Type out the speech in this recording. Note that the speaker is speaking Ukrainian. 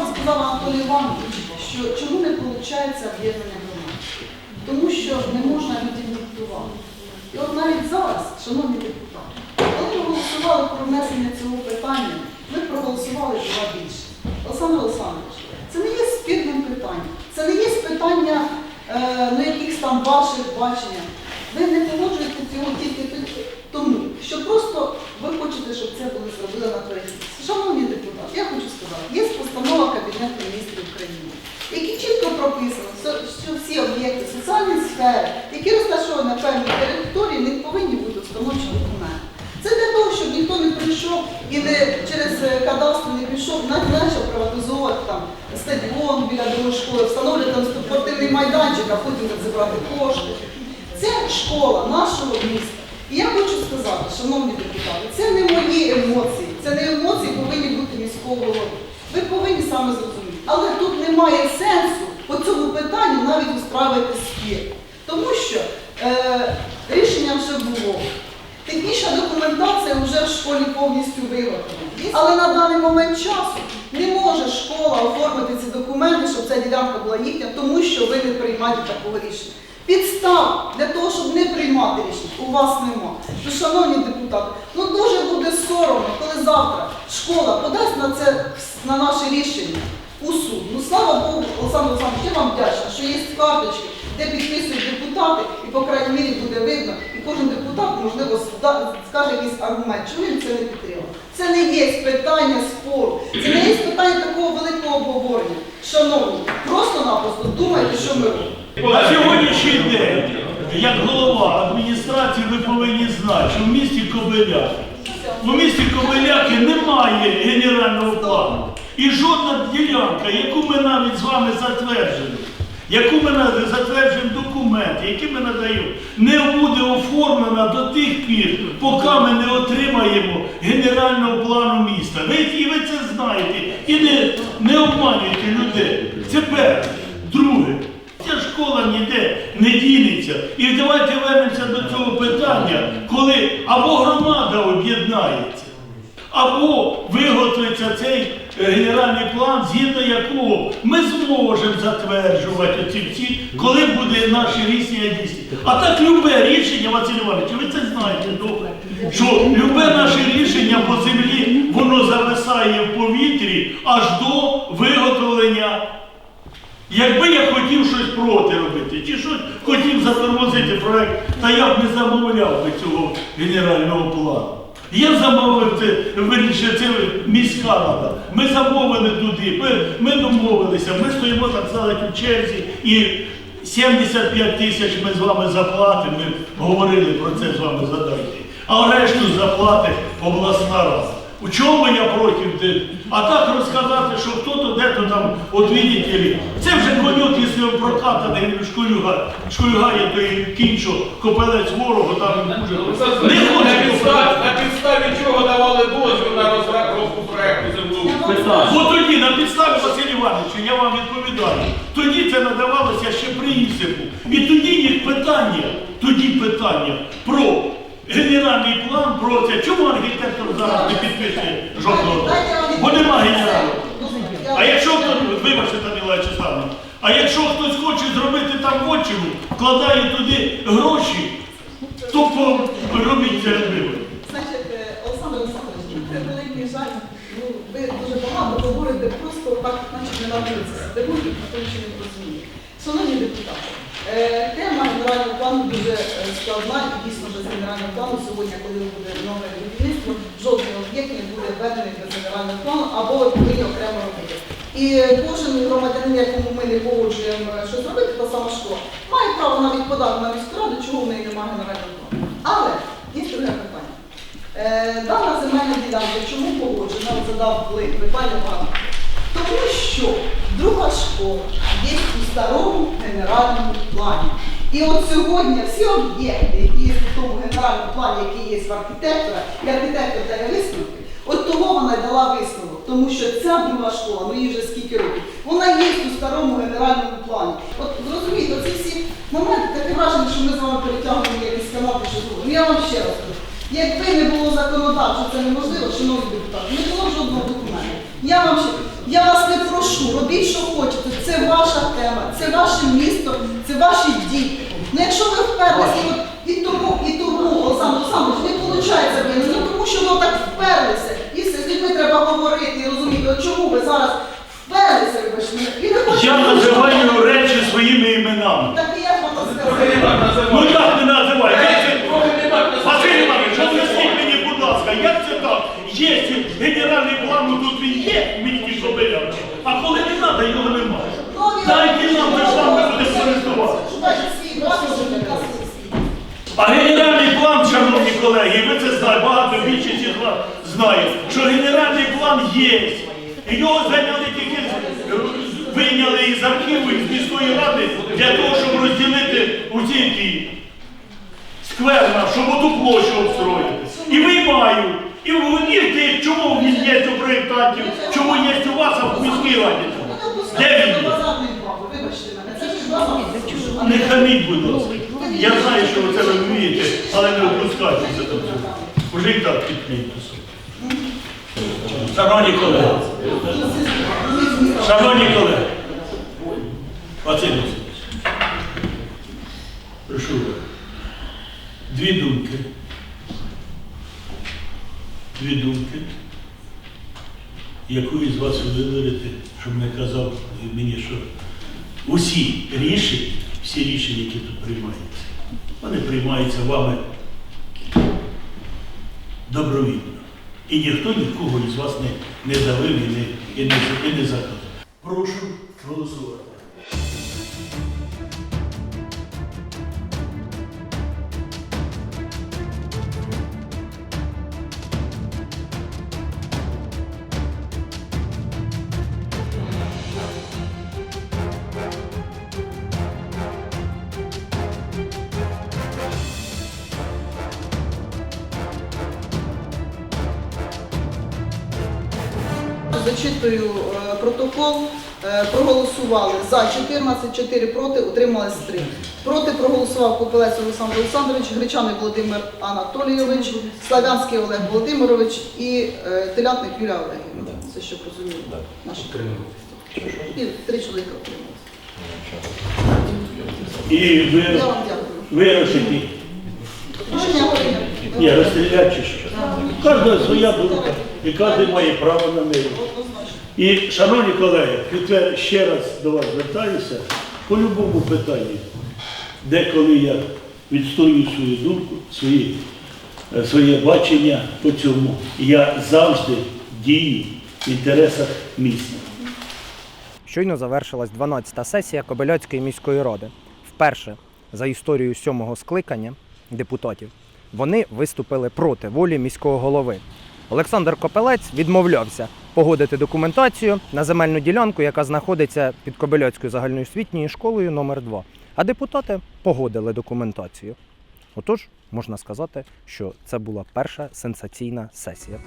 сказав Анатолій Іванович, що чому не виходить об'єднання громад? Тому що не можна людям диктувати. І от навіть зараз, шановні депутати, коли ми голосували про внесення цього питання, ми проголосували два більше. Олександр Олександрович, це не є спірним питанням, це не є питання е, ну, якихось там ваших бачення. Ви не погоджуєте цього тільки тому, що просто ви хочете, щоб це було зробили на правительстві. Шановні депутати, я хочу сказати, є постанова Кабінету міністрів України, які чітко прописано, що- всі об'єкти соціальної сфери, які розташовані на певній території, не повинні бути установчі документи. Це для того, щоб ніхто не прийшов і не через е, кадастр не пішов, почав приватизовувати там стадіон біля другої школи, встановлювати там спортивний майданчик, а потім зібрати кошти. Це школа нашого міста. І я хочу сказати, шановні депутати, це не мої емоції, це не емоції повинні бути міського голови. Ви повинні саме зрозуміти. Але тут немає сенсу по цьому питанню навіть устраювати спір. Тому що е, рішення вже було. Технічна документація вже в школі повністю виготовлена. Але на даний момент часу не може школа оформити ці документи, щоб ця ділянка була їхня, тому що ви не приймаєте такого рішення. Підстав для того, щоб не приймати рішення, у вас нема. Ну, шановні депутати, ну дуже буде соромно, коли завтра школа подасть на це на наше рішення у суд. Ну слава Богу, Олександр Олександрович, я вам вдячна, що є карточки, де підписують депутати, і по крайній мірі буде видно, і кожен депутат, можливо, скаже якийсь аргумент, чому він це не підтримав. Це не є питання спору, це не є питання такого великого обговорення. Шановні, просто-напросто думайте, що ми робимо. На сьогоднішній день, як голова адміністрації, ви повинні знати, що в місті Кобиляки, в місті Кобиляки немає генерального плану. І жодна ділянка, яку ми навіть з вами затверджили, яку ми на- затверджуємо документи, які ми надаємо, не буде оформлена до тих пір, поки ми не отримаємо генерального плану міста. Ви, і ви це знаєте, і не, не обманюйте людей. Це перше. Друге. Ця школа ніде не дінеться. І давайте вернемося до цього питання, коли або громада об'єднається, або виготовиться цей е, генеральний план, згідно якого ми зможемо затверджувати ці всі, коли буде наше рішення дійсні. А так любе рішення, Василь Іванович, ви це знаєте добре, що любе наше рішення по землі, воно зависає в повітрі аж до виготовлення Якби я хотів щось проти робити, чи щось хотів затормозити проект, та я б не замовляв би цього генерального плану. Я замовив це, вирішив, це міська рада. Ми замовили туди, ми, ми домовилися, ми стоїмо так сказати в черзі і 75 тисяч ми з вами заплатимо, ми говорили про це з вами задайте. А решту заплатить обласна рада. У чому я проти? А так розказати, що хто-то де-то там, от видите ли, це вже конюк, якщо він прокатаний школюга, школюгає, то і кінь, що копелець ворогу там не Олександр, Не на хоче підставі, на підставі чого давали дозвіл на розробку проекту землеустрою? Бо тоді на підставі Василь Івановича, я вам відповідаю, тоді це надавалося ще принципу. І тоді їх питання, тоді питання про генеральний план, про це. Чому зараз не підписує жодного? Бо нема генерального. А якщо хтось, вибачте, Данила Вячеславовна, а якщо хтось хоче зробити там вотчину, вкладає туди гроші, то робіть це вибори. Значить, е, Олександр Олександрович, великий жаль. Ну, ви дуже багато говорите, просто так, значить, не навчилися сидимо і про те, що не розуміє. Шановні депутати, е, тема генерального плану дуже е, складна і дійсно вже з генерального плану сьогодні, коли буде нове будівництво, жодний об'єкт не буде введений без генерального плану або повинні окремо робити. І е, кожен громадянин, якому ми не погоджуємо е, щось робити, та сама школа, має право навіть подати на міську раду, чого в неї немає генерального плану. Але є друге питання. Дана земельна ділянка чому погоджена? Задав питання пана. Тому що друга школа є у старому генеральному плані. І от сьогодні всі об'єкти, які є у тому генеральному плані, які є в архітектора, і архітектор дає висновки, от того вона дала висновок, тому що ця друга школа, ну їй вже скільки років, вона є у старому генеральному плані. От зрозумієте, оці всі моменти, таке враження, що ми з вами перетягуємо якісь канати, що було. Ну я вам ще раз кажу. Якби не було законодавчо, це неможливо, шановні депутати, не було жодного документу. Я вам ще, я вас не прошу робіть, що хочете. Це ваша тема, це ваше місто, це ваші діти. Ну якщо ви вперлися, і, от, і тому, і тому, Олександр Олександрович, не виходить, ну тому що ви так вперлися. І все, з людьми треба говорити і розуміти, от чому ви зараз вперлися, вибачте, і не хочете. Я називаю речі своїми іменами. Так і я вам так Ну як не називаю? Василь Іванович, об'ясніть мені, будь ласка, як це так? Є генеральний план, ну тут він є а треба, його немає. Дайте нам, свій. А генеральний план, шановні колеги, ви це знаєте, багато більшість із вас знає, що генеральний план є. І його зайняли тільки вийняли із архіву із міської ради для того, щоб розділити у ці ті скверна, щоб оту площу обстроїти. І виймаю. І в і в тих, чому він є у проєктантів, чому є у вас, а в міській раді. Де він є? Базарний бабу, вибачте мене, це ж базарний. Не будь ласка. Я знаю, що ви це ви вмієте, але не опускайтеся до цього. Уже і так підкрійтеся. Шановні колеги, шановні колеги, Василь Васильович, прошу вас, дві думки. Дві думки. Яку із вас ви виберете, щоб не казав мені, що усі рішення, всі рішення, які тут приймаються, вони приймаються вами добровільно. І ніхто нікого із вас не, не давив і не, і не, і не заказав. Прошу голосувати. Зачитую е, протокол. Е, Проголосували за 14, 4 проти, утримались 3. Проти проголосував Копилець Олександр Олександрович, Гречаний Володимир Анатолійович, Славянський Олег Володимирович і е, Телятник Юлія Олегівна. Це щоб розуміли. Наші. І три чоловіка утрималися. І ви Я вам дякую. вирішите, Рішення ні, розстріляти чи що. У кожного своя думка, і кожен має право на неї. І, шановні колеги, ще раз до вас звертаюся по любому питанні, де коли я відстоюю свою думку, свої, е, своє бачення по цьому, я завжди дію в інтересах міста. Щойно завершилась 12-та сесія Кобиляцької міської ради. Вперше за історію сьомого скликання депутатів вони виступили проти волі міського голови. Олександр Копелець відмовлявся погодити документацію на земельну ділянку, яка знаходиться під Кобиляцькою загальноосвітньою школою номер 2 А депутати погодили документацію. Отож, можна сказати, що це була перша сенсаційна сесія.